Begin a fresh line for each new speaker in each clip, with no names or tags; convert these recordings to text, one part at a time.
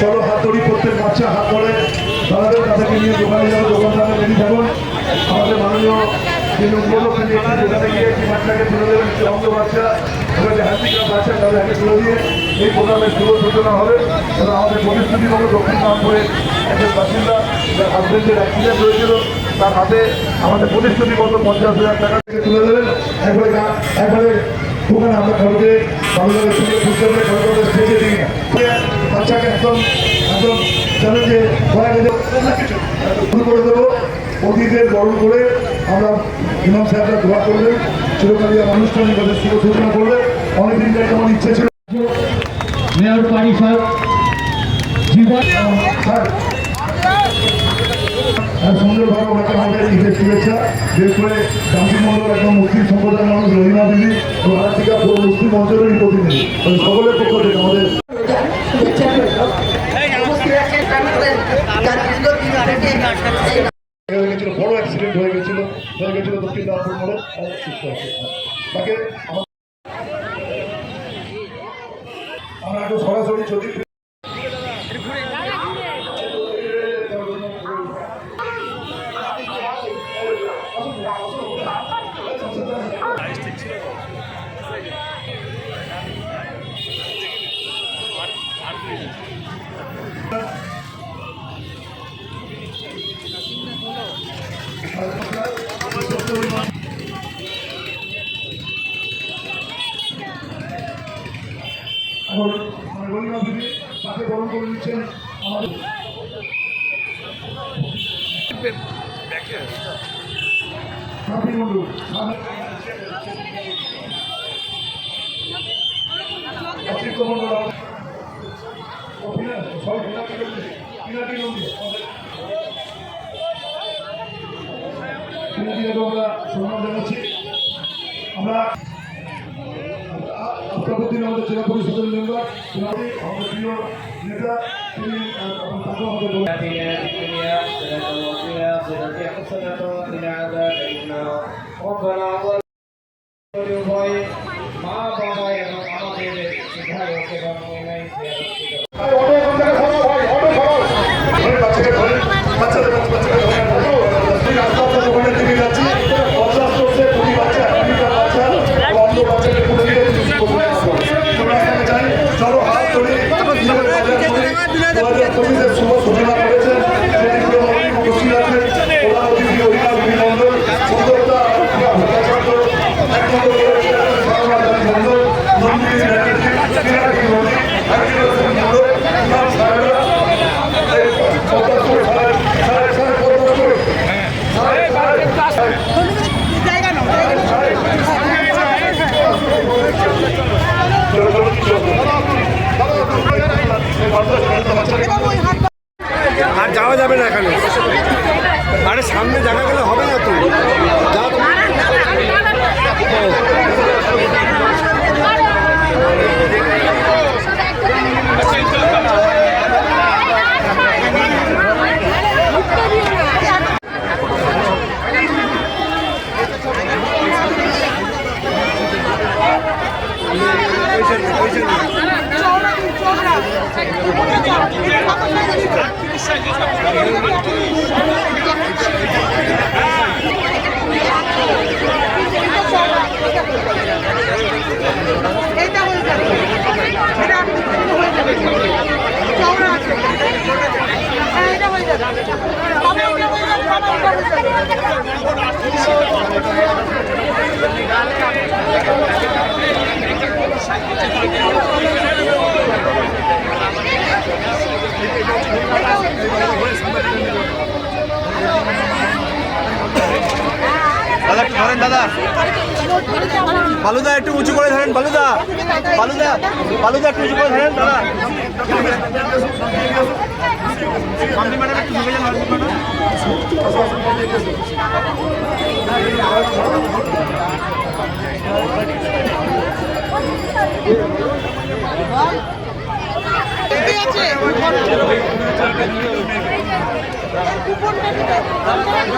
চলো হাত ধরি প্রত্যেক বাচ্চা হাত ধরে। তাদের তাদেরকে নিয়ে দোকানে যাব, দোকান থেকে রেডি থাকুন। আমাদের মাননীয় নিয়ে তুলে বাচ্চা। তুলে দিয়ে এই সূচনা হবে। আমাদের কামপুরের একজন বাসিন্দা তার হাতে আমাদের প্রতিশ্রুতি পঞ্চাশ হাজার টাকা থেকে তুলে দেবেন। একবারে একবারে আমরা কাউকে স্টেজে বাচ্চাকে একদম একদম ভয় গেলে শুরু করে দেবো। অতীতের বরণ করে আমরা ইমাম সাহেবরা দোয়া করলেন চিরকালীয় আনুষ্ঠানিকভাবে শুভ সূচনা করলে অনেকদিন থেকে আমার ইচ্ছে ছিল।
মেয়র পরিষদ জীবন
স্যার আর সুন্দরভাবে ওনাকে আমাদের ঈদের শুভেচ্ছা বিশেষ করে গান্ধী মন্ডল একদম মুসলিম সম্প্রদায়ের মানুষ রহিমা দিদি এবং আর্থিকা মুসলিম অঞ্চলেরই প্রতিনিধি। সকলের পক্ষ থেকে আমাদের
শুভেচ্ছা রইল। উপস্থিত আছেন প্রাণপুরের যার দীর্ঘদিন থেকে এই
এ হয়ে গেছিল বড় অ্যাক্সিডেন্ট হয়ে গেছিল হয়ে গেছিল দক্ষিণ দাপুর মোড়ে। তাকে তাকে বরণ করে নিচ্ছেন আমাদের কাপি মন্ডল অতিরিক্ত মন্ডল আমাদের- ও, পিনা- সব পিনাকি নন্দী, পিনাকি নন্দী, আমাদের- পিনাকিকে আমরা সম্মান জানাচ্ছি। আমরা আফতাবুদ্দিন আমাদের জেলা পরিষদের মেম্বার আমাদের প্রিয় নেতা, তিনি তাকেও আমাদের বলবেন। অটো ওখান থেকে সরাও ভাই, অটো সরাও। ধরে বাচ্চাকে ধরে, বাচ্চাদের কাছে বাচ্চাকে ধরে, অটো। আমি আস্তে আস্তে দোকানের দিকে যাচ্ছি। পঞ্চাশ চলছে, কুড়ি বাচ্চা, কুড়িটা বাচ্চা, অন্ধ বাচ্চাকে তুলে দিয়ে কিছু করব না। আমরা এখানে যাই, চলো হাত ধরে, নিজেদের বাজার করে, দু হাজার চব্বিশের শুভ সূচনা করেছেন। সেদিকে অনেক উপস্থিত আছেন। প্রধান অতিথি অভিনব মণ্ডল, সুন্দরতা ভট্টাচার্য, একমাত্র করেছেন সর্বাধারী মণ্ডল, নন্দিনী ব্যানার্জি, মীনাক্ষী নন্দী, হাকিরুল মণ্ডল, ইমাম সাহেবরা, এই পদ্মপুর সাহেব, সাহেব, সাহেব, পদ্মপুর। সাহেব, সাহেব, সাহেব।
আর যাওয়া যাবে না এখানে আরে সামনে জায়গা গেলে হবে না তো যাও তুমি।
এইটা হয়ে যাবে এটা হয়ে যাবে চওড়া আছে হ্যাঁ এটা হয়ে যাবে বাবা, এটা হয়ে যাবে, বাবা, এটা হয়ে যাবে।
দাদা একটু ধরেন দাদা। বালুদা একটু উঁচু করে ধরেন, বালুদা। বালুদা বালুদা একটু উঁচু করে ধরেন, দাদা। মামনি ম্যাডাম, একটু ঢুকে যান মামনি ম্যাডাম।
কি আছে। Dumpi, dumpi. Hey,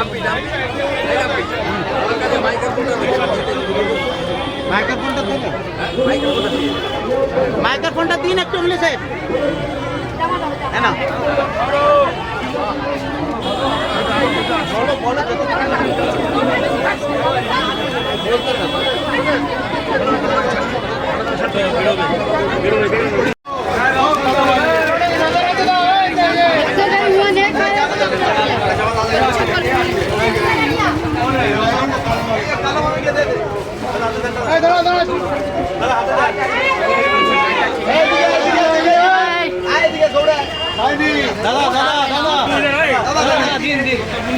dumpi. Kalau kata Michael pun dah macam দশ মিনিট
মাইক্রোফোনটা দিন একটু সাহেব হ্যাঁ না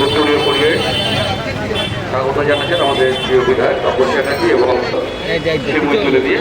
উত্তরীয় পরিয়ে স্বাগত জানাচ্ছেন আমাদের প্রিয় বিধায়ক তপন চ্যাটার্জি এবং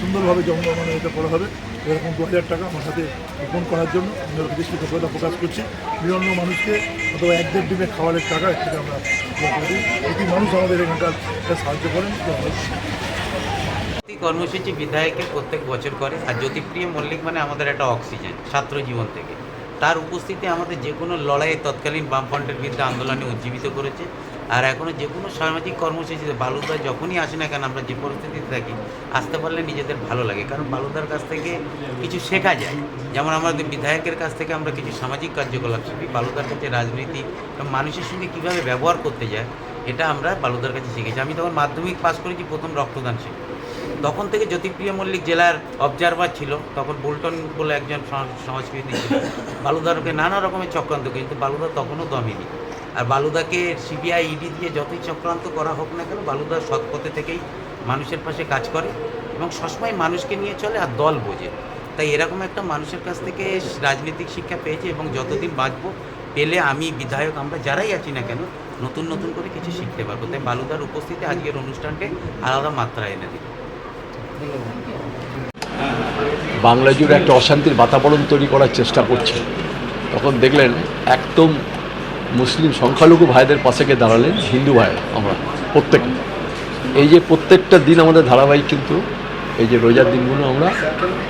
সুন্দরভাবে জন্ম মানে এটা করা হবে। এরকম দু হাজার টাকা আমার সাথে রোপণ করার জন্য আমি ওর কাছে কৃতজ্ঞতা প্রকাশ করছি। বিভিন্ন মানুষকে অথবা এক দেড় ডিমের খাবারের টাকা এর থেকে আমরা প্রতি মানুষ আমাদের এখানকার সাহায্য করেন।
কর্মসূচি বিধায়কের প্রত্যেক বছর করে। আর জ্যোতিপ্রিয় মল্লিক মানে আমাদের একটা অক্সিজেন, ছাত্র জীবন থেকে। তার উপস্থিতি আমাদের যে কোনো লড়াইয়ে তৎকালীন বামফ্রন্টের বিরুদ্ধে আন্দোলনে উজ্জীবিত করেছে। আর এখনও যে কোনো সামাজিক কর্মসূচিতে বালুদা যখনই আসে না কেন, আমরা যে পরিস্থিতিতে থাকি, আসতে পারলে নিজেদের ভালো লাগে। কারণ বালুদার কাছ থেকে কিছু শেখা যায়। যেমন আমাদের বিধায়কের কাছ থেকে আমরা কিছু সামাজিক কার্যকলাপ শিখি বালুদার কাছে রাজনীতি মানুষের সঙ্গে কীভাবে ব্যবহার করতে যায়, এটা আমরা বালুদার কাছে শিখেছি। আমি তখন মাধ্যমিক পাস করেছি, প্রথম রক্তদান শিখি তখন থেকে জ্যোতিপ্রিয় মল্লিক জেলার অবজারভার ছিল। তখন বোল্টন বলে একজন সংস্কৃতি ছিল। বালুদারকে নানা রকমের চক্রান্ত কিন্তু বালুদা তখনও দমেনি আর বালুদাকে সিবিআই ইডি দিয়ে যতই চক্রান্ত করা হোক না কেন, বালুদা সৎ পথে থেকেই মানুষের পাশে কাজ করে এবং সবসময় মানুষকে নিয়ে চলে আর দল বোঝে। তাই এরকম একটা মানুষের কাছ থেকে রাজনৈতিক শিক্ষা পেয়েছে এবং যতদিন বাঁচবো, পেলে আমি বিধায়ক, আমরা যারাই আছি না কেন, নতুন নতুন করে কিছু শিখতে পারব। তাই বালুদার উপস্থিতি আজকের অনুষ্ঠানকে আলাদা মাত্রা এনে দিল।
বাংলা জুড়ে একটা অশান্তির বাতাবরণ তৈরি করার চেষ্টা করছে। তখন দেখলেন, একদম মুসলিম সংখ্যালঘু ভাইদের পাশে গিয়ে দাঁড়ালেন হিন্দু ভাই আমরা, প্রত্যেকে। এই যে প্রত্যেকটা দিন আমাদের ধারাবাহিক কিন্তু এই যে রোজার দিনগুলো আমরা,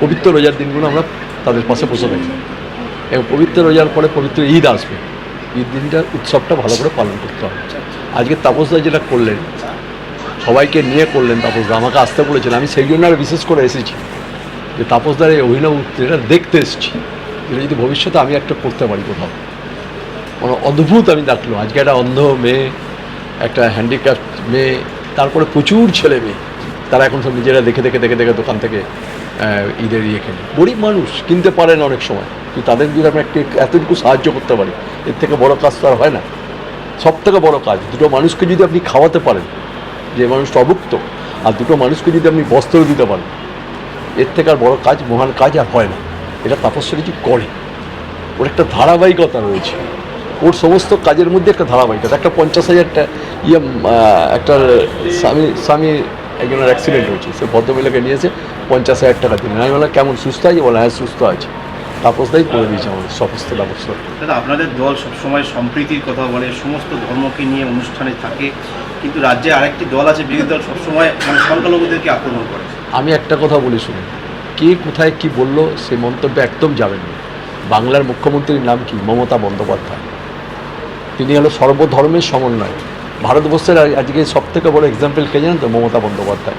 পবিত্র রোজার দিনগুলো আমরা তাদের পাশে বসে থাকি। এবং পবিত্র রোজার পরে পবিত্র ঈদ আসবে। ঈদ দিনটা উৎসবটা ভালো করে পালন করতে হবে। আজকে তাপসদা যেটা করলেন, সবাইকে নিয়ে করলেন তাপসদা আমাকে আসতে বলেছেন আমি সেই জন্য আর বিশেষ করে এসেছি যে তাপসদার এই অভিনব এটা দেখতে এসেছি। এটা যদি ভবিষ্যতে আমি একটা করতে পারি কোথাও। মানে অদ্ভুত আমি দেখল আজকে একটা অন্ধ মেয়ে, একটা হ্যান্ডিক্রাফট মেয়ে, তারপরে প্রচুর ছেলে মেয়ে। তারা এখন সব নিজেরা দেখে দেখে দেখে দেখে দোকান থেকে ঈদের ইয়ে কেনে। গরিব মানুষ, কিনতে পারে না অনেক সময়। কিন্তু তাদের যদি আমরা একটু এতটুকু সাহায্য করতে পারি, এর থেকে বড় কাজ তো আর হয় না। সব থেকে বড় কাজ, দুটো মানুষকে যদি আপনি খাওয়াতে পারেন, যে মানুষটা অভুক্ত, আর দুটো মানুষকে যদি আপনি বস্ত্র দিতে পারেন, এর থেকে আর বড় কাজ, মহান কাজ আর হয় না। এটা তাপস্বরীজি করে। ওর একটা ধারাবাহিকতা রয়েছে। ওর সমস্ত কাজের মধ্যে একটা ধারাবাহিকতা একটা পঞ্চাশ হাজারটা ইয়ে একটা স্বামী স্বামী একজনের অ্যাক্সিডেন্ট হয়েছে সে ভদ্রমহিলাকে নিয়েছে পঞ্চাশ হাজার টাকা দিলেন। আমি বললাম কেমন সুস্থ আছে? বলে হ্যাঁ সুস্থ আছে। তাপসদাই করে দিয়েছে আমাদের সমস্ত ব্যবস্থা।
দাদা আপনাদের দল সবসময় সম্প্রীতির কথা বলে সমস্ত ধর্মকে নিয়ে অনুষ্ঠানে থাকে কিন্তু রাজ্যে আরেকটি দল আছে বিরোধী দল সবসময় মানে সংখ্যালঘুদেরকে আক্রমণ করে।
আমি একটা কথা বলি শুনুন কে কোথায় কি বলল সে মন্তব্যে একদম যাবেন না। বাংলার মুখ্যমন্ত্রীর নাম কি? মমতা বন্দ্যোপাধ্যায়। তিনি হলো সর্বধর্মের সমন্বয়। ভারতবর্ষের আজকে সব থেকে বড় এক্সাম্পল কে জানেন তো? মমতা বন্দ্যোপাধ্যায়।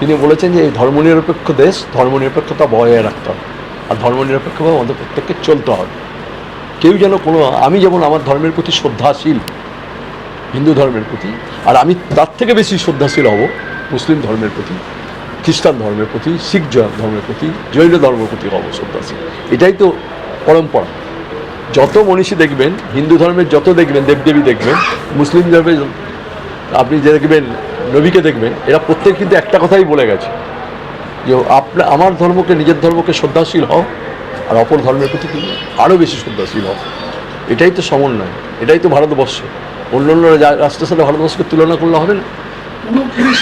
তিনি বলেছেন যে এই ধর্মনিরপেক্ষ দেশ ধর্মনিরপেক্ষতা বজায় রাখতে হবে। আর ধর্মনিরপেক্ষভাবে আমাদের প্রত্যেককে চলতে হবে। কেউ যেন কোনো আমি যেমন আমার ধর্মের প্রতি শ্রদ্ধাশীল, হিন্দু ধর্মের প্রতি, আর আমি তার থেকে বেশি শ্রদ্ধাশীল হব মুসলিম ধর্মের প্রতি, খ্রিস্টান ধর্মের প্রতি, শিখ ধর্মের প্রতি, জৈন ধর্মের প্রতি হব শ্রদ্ধাশীল। এটাই তো পরম্পরা। যত মনীষী দেখবেন হিন্দু ধর্মের যত দেখবেন দেবদেবী দেখবেন মুসলিম ধর্মের আপনি যে দেখবেন নবীকে দেখবেন এরা প্রত্যেক কিন্তু একটা কথাই বলে গেছে। যে আপনার আমার ধর্মকে নিজের ধর্মকে শ্রদ্ধাশীল হও আর অপর ধর্মের প্রতি কিন্তু আরও বেশি শ্রদ্ধাশীল হও। এটাই তো সমন্বয় এটাই তো ভারতবর্ষ। অন্য অন্য রাষ্ট্রের সাথে ভারতবর্ষকে তুলনা করলে হবে না।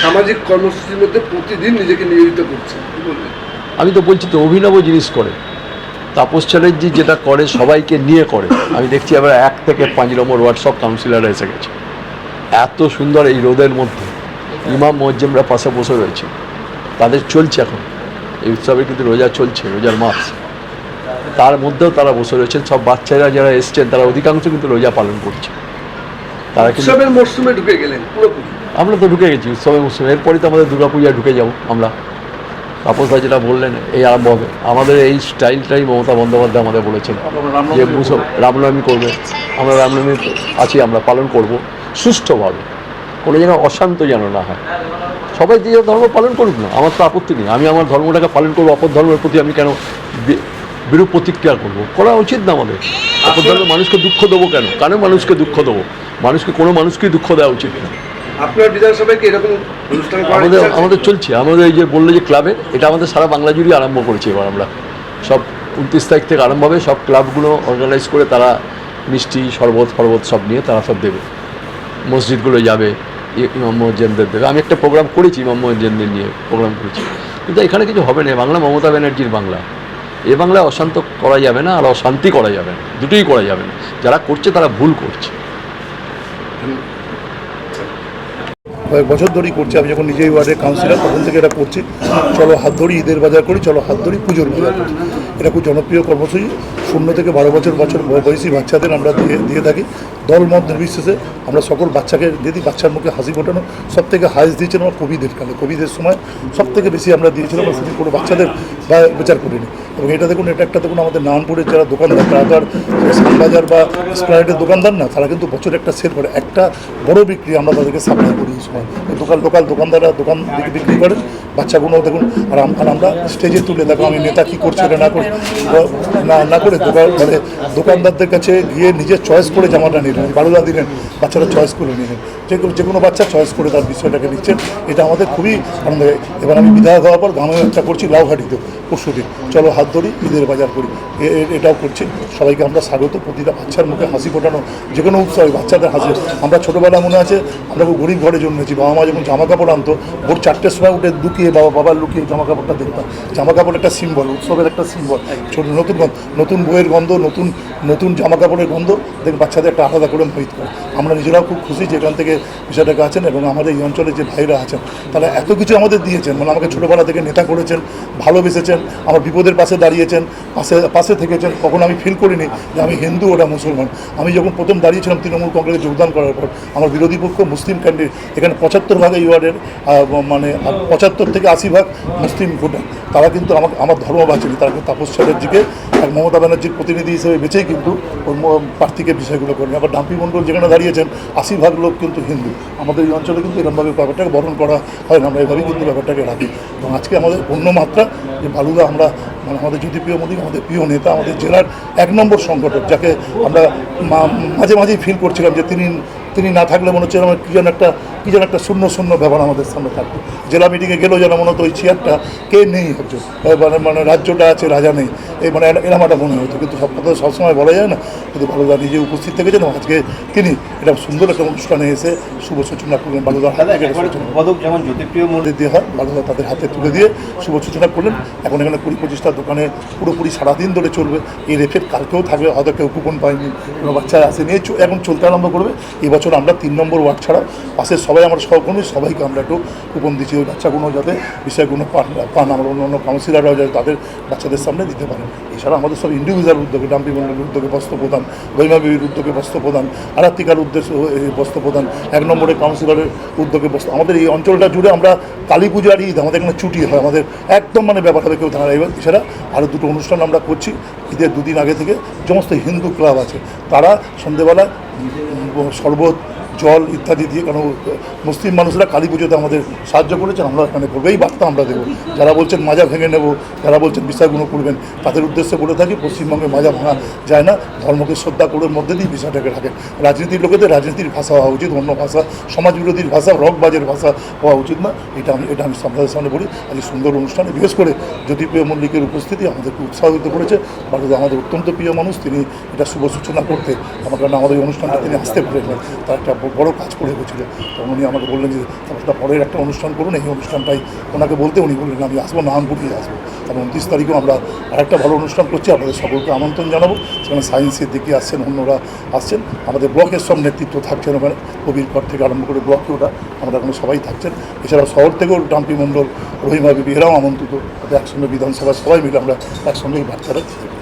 সামাজিক কর্মসূচির মধ্যে প্রতিদিন নিজেকে নিয়োজিত করছে
আমি তো বলছি তো অভিনব জিনিস করে। তাপস চ্যাটার্জি যেটা করে সবাইকে নিয়ে করে। আমি দেখছি আবার এক থেকে পাঁচ নম্বর সব কাউন্সিলররা এসে গেছে। এত সুন্দর এই রোদের মধ্যে। ইমাম মজ্জেমরা পাশে বসে রয়েছে। তাদের চলছে এখন। এই উৎসবে কিন্তু রোজা চলছে রোজার মাস। তার মধ্যেও তারা বসে রয়েছেন। সব বাচ্চারা যারা এসছেন তারা অধিকাংশ কিন্তু রোজা পালন করছে। তারা কিন্তু
উৎসবের মরশুমে ঢুকে গেলেন পুরোপুরি।
আমরা তো ঢুকে গেছি উৎসবে মৌসুমে এরপরই তো আমাদের দুর্গাপূজা ঢুকে যাব আমরা। তাপসদা যেটা বললেন এই আরম্ভ হবে। আমাদের এই স্টাইলটাই মমতা বন্দ্যোপাধ্যায় আমাদের বলেছেন যে মুসল রামনবমী করবে। আমরা রামনবমী আছি আমরা পালন করব সুষ্ঠুভাবে। কোনো যেন অশান্ত যেন না হয়। সবাই যে ধর্ম পালন করুক না আমার তো আপত্তি নেই। আমি আমার ধর্মটাকে পালন করব অপর ধর্মের প্রতি আমি কেন বিরূপ প্রতিক্রিয়া করব? করা উচিত না আমাদের। অপর ধর্মের মানুষকে দুঃখ দেবো কেন? কেন মানুষকে দুঃখ দেবো। মানুষকে কোনো মানুষকেই দুঃখ দেওয়া উচিত না।
আপনার বিধানসভায় কি এরকম অনুষ্ঠান
আমাদের আমাদের চলছে। আমাদের এই যে বলল যে ক্লাবে এটা আমাদের সারা বাংলা জুড়ে আরম্ভ করেছি এবার আমরা। সব উনত্রিশ তারিখ থেকে আরম্ভ হবে। সব ক্লাবগুলো অর্গানাইজ করে তারা মিষ্টি শরবত ফরবত সব নিয়ে তারা সব দেবে। মসজিদগুলো যাবে ইমাম মসজিদদের দেবে। আমি একটা প্রোগ্রাম করেছি ইমাম মসজিদদের নিয়ে প্রোগ্রাম করেছি। কিন্তু এখানে কিছু হবে না। বাংলা মমতা ব্যানার্জির বাংলা। এ বাংলায় অশান্ত করা যাবে না আর অশান্তি করা যাবে না। দুটোই করা যাবে না। যারা করছে তারা ভুল করছে।
কয়েক বছর ধরেই করছি। আমি যখন নিজেই ওয়ার্ডের কাউন্সিলর তখন থেকে এটা করছি। চলো হাত ধরি, ঈদের বাজার করি, চলো হাত ধরি, পুজোর বাজার করি। এটা খুব জনপ্রিয় কর্মসূচি। শূন্য থেকে বারো বছর বছর বয়সী বাচ্চাদের আমরা দিয়ে দিয়ে থাকি। দল মত নির্বিশেষে আমরা সকল বাচ্চাকে দিয়ে দিই বাচ্চার মুখে হাসি ফোটানো সব থেকে হাইস্ট দিয়েছিলাম আমরা কবিদের কালে। কবিদের সময় সব থেকে বেশি আমরা দিয়েছিলাম শুধু কোনো বাচ্চাদের বিচার করিনি। এবং এটা দেখুন, এটা একটা দেখুন, আমাদের নানপুরের যারা দোকানদার, তারা তো আর সানবাজার বা স্প্রাইটের দোকানদার না, তারা কিন্তু বছরে একটা সেল করে। একটা বড় বিক্রি আমরা তাদেরকে সাপ্লাই করি এই সময়। দোকান লোকাল দোকানদাররা দোকান বিক্রি- করেন বাচ্চাগুলো দেখুন, আর আম- আর আমরা স্টেজে তুলে দেখো, আমি নেতা কী করছে না করে না না করে দোকান মানে দোকানদারদের কাছে গিয়ে নিজের চয়েস করে জামাটা নিলেন বারোদা দিলেন, বাচ্চারা চয়েস করে নিলেন। যে কোনো যে কোনো বাচ্চা চয়েস করে তার বিষয়টাকে নিচ্ছেন। এটা আমাদের খুবই আনন্দ। এবার আমি বিধায়ক হওয়ার পর গ্রামে একটা করছি লাউঘাটিতে পরশু দিন। চলো হাত ধরি, ঈদের বাজার করি। এটাও করছি। সবাইকে আমরা স্বাগত। প্রতিটা বাচ্চার মুখে হাসি ফোটানো, যে কোনো উৎসবে বাচ্চাদের হাসি আমরা ছোটোবেলা মনে আছে, আমরা খুব গরিব ঘরে জন্মেছি। বাবা মা যখন জামা কাপড় আনতো, ভোর চারটের সময় উঠে লুকিয়ে বাবা বাবার লুকিয়ে জামা কাপড়টা দেখতাম। জামা কাপড় একটা সিম্বল উৎসবের একটা সিম্বল ছোট নতুন নতুন বইয়ের গন্ধ, নতুন নতুন জামা কাপড়ের গন্ধ। দেখ বাচ্চাদের একটা আলাদা করে মোহিত করে। আমরা নিজেরাও খুব খুশি যে এখান থেকে বিষয়টাকে আছেন এবং আমাদের এই অঞ্চলে যে ভাইরা আছেন, তারা এত কিছু আমাদের দিয়েছেন। মানে আমাকে ছোটোবেলা থেকে নেতা করেছেন, ভালোবেসেছেন, আমার বিপদের পাশে দাঁড়িয়েছেন, পাশে পাশে থেকেছেন। কখনো আমি ফিল করিনি যে আমি হিন্দু ওটা মুসলমান। আমি যখন প্রথম দাঁড়িয়েছিলাম তৃণমূল কংগ্রেসে যোগদান করার পর, আমার বিরোধী পক্ষ মুসলিম ক্যান্ডিডেট এখানে পঁচাত্তর ভাগ এই মানে পঁচাত্তর থেকে আশি ভাগ মুসলিম ভোটার। তারা কিন্তু আমাকে, আমার ধর্ম বাঁচেনি। তারা কিন্তু তাপস চ্যাটার্জিকে এক মমতা ব্যানার্জির প্রতিনিধি হিসেবে বেছেই কিন্তু প্রার্থীকে বিষয়গুলো করেনি। আবার ডাম্পি মণ্ডল যেখানে দাঁড়িয়েছেন আশি ভাগ লোক কিন্তু হিন্দু। আমাদের এই অঞ্চলে কিন্তু এরমভাবে ব্যাপারটাকে বরণ করা হয় না, আমরা এভাবেই কিন্তু ব্যাপারটাকে রাখি। এবং আজকে আমাদের অন্য মাত্রা, যে বালুদা আমরা মানে আমাদের জ্যোতি প্রিয় মোদী, আমাদের প্রিয় নেতা, আমাদের জেলার এক নম্বর সংগঠক, যাকে আমরা মাঝে মাঝেই ফিল করছিলাম যে তিনি তিনি না থাকলে মনে হচ্ছে আমার কী যেন একটা কী যেন একটা শূন্য শূন্য ব্যাপার আমাদের সামনে থাকতো। জেলা মিটিংয়ে গেলেও যেন মনে হতো ওই চেয়ারটা কে নেই একজন মানে মানে রাজ্যটা আছে রাজা নেই। এই মানে এরা- এরম একটা মনে হতো কিন্তু সব কথা সবসময় বলা যায় না। কিন্তু বালুদা নিজে উপস্থিত থেকেছেন আজকে তিনি এটা সুন্দর একটা অনুষ্ঠানে এসে শুভ সূচনা করলেন।
পদক যেমন জ্যোতিপ্রিয়
মধ্যে দিয়ে হয় বালুদা তাদের হাতে তুলে দিয়ে শুভ সূচনা করলেন। এখন এখানে কুড়ি পঁচিশটা দোকানে পুরোপুরি সারাদিন ধরে চলবে। এই রেফের কালকেও থাকবে হয়তো কেউ কুপন পায়নি কোনো বাচ্চা আসেনি। এখন চলতে আরম্ভ করবে। এবছর আমরা তিন নম্বর ওয়ার্ড ছাড়া পাশের সবাই আমরা সহকর্মী, সবাইকে আমরা একটু কুপন দিচ্ছি ওই বাচ্চাগুলো যাতে বিষয়গুলো পান পান আমরা অন্য অন্য কাউন্সিলাররাও যাতে তাদের বাচ্চাদের সামনে দিতে পারেন। এছাড়া আমাদের সব ইন্ডিভিজুয়াল উদ্যোগে, ডাম্পি মন্ডলের উদ্যোগে বস্ত্র প্রদান গরিমা বিবির উদ্যোগে বস্ত্র প্রদান আরাত্মিকার উদ্দেশ্য বস্ত্র প্রদান, এক নম্বরে কাউন্সিলরের উদ্যোগে বস্ত্র, আমাদের এই অঞ্চলটা জুড়ে আমরা কালী পূজার ঈদ, আমাদের এখানে ছুটি হয়, আমাদের একদম মানে ব্যাপার কেউ দাঁড়ায় এবার এছাড়া আরও দুটো অনুষ্ঠান আমরা করছি, ঈদের দুদিন আগে থেকে সমস্ত হিন্দু ক্লাব আছে, তারা সন্ধেবেলা শরবত জল ইত্যাদি দিয়ে কারণ মুসলিম মানুষরা কালী পুজোতে আমাদের সাহায্য করেছেন, আমরা এখানে করব এই বার্তা আমরা দেবো। যারা বলছেন মাজা ভেঙে নেব, যারা বলছেন বিষয়গুলো করবেন, তাদের উদ্দেশ্যে বলে থাকি, পশ্চিমবঙ্গে মাজা ভাঙা যায় না, ধর্মকে শ্রদ্ধা করে মধ্যে দিয়ে বিষয়টাকে রাখেন। রাজনীতির লোকেদের রাজনীতির ভাষা হওয়া উচিত, অন্য ভাষা সমাজ বিরোধীর ভাষা, রকবাজের ভাষা হওয়া উচিত না, এটা আমি এটা আমি আপনাদের সামনে বলি। আজ সুন্দর অনুষ্ঠানে বিশেষ করে জ্যোতিপ্রিয় মল্লিকের উপস্থিতি আমাদেরকে উৎসাহিত করেছে বাড়িতে আমাদের অত্যন্ত প্রিয় মানুষ, তিনি এটা শুভ সূচনা করতে, আমার কারণে আমাদের অনুষ্ঠানটা তিনি আসতে পারেন তার একটা বড় কাজ করে গেছিল তখন উনি আমাকে বললেন যে একটা পরের একটা অনুষ্ঠান করুন, এই অনুষ্ঠানটাই। ওনাকে বলতে উনি বললেন, আমি আসব নামপুরিয়ে আসব। কারণ উনত্রিশ তারিখেও আমরা আরেকটা ভালো অনুষ্ঠান করছি, আপনাদের সকলকে আমন্ত্রণ জানাব। সেখানে সায়েন্সের দিকে আসছেন, অন্যরা আসছেন। আমাদের ব্লকের সব নেতৃত্ব থাকছেন ওখানে। কবিরপাড় থেকে আরম্ভ করে ব্লকে ওটা আমরা ওখানে সবাই থাকছেন। এছাড়াও শহর থেকেও ডাম্পি মণ্ডল, রহিমা বিবি এরাও আমন্ত্রিত একসঙ্গে বিধানসভা সবাই মিলে আমরা একসঙ্গেই বার্তাটা পারি।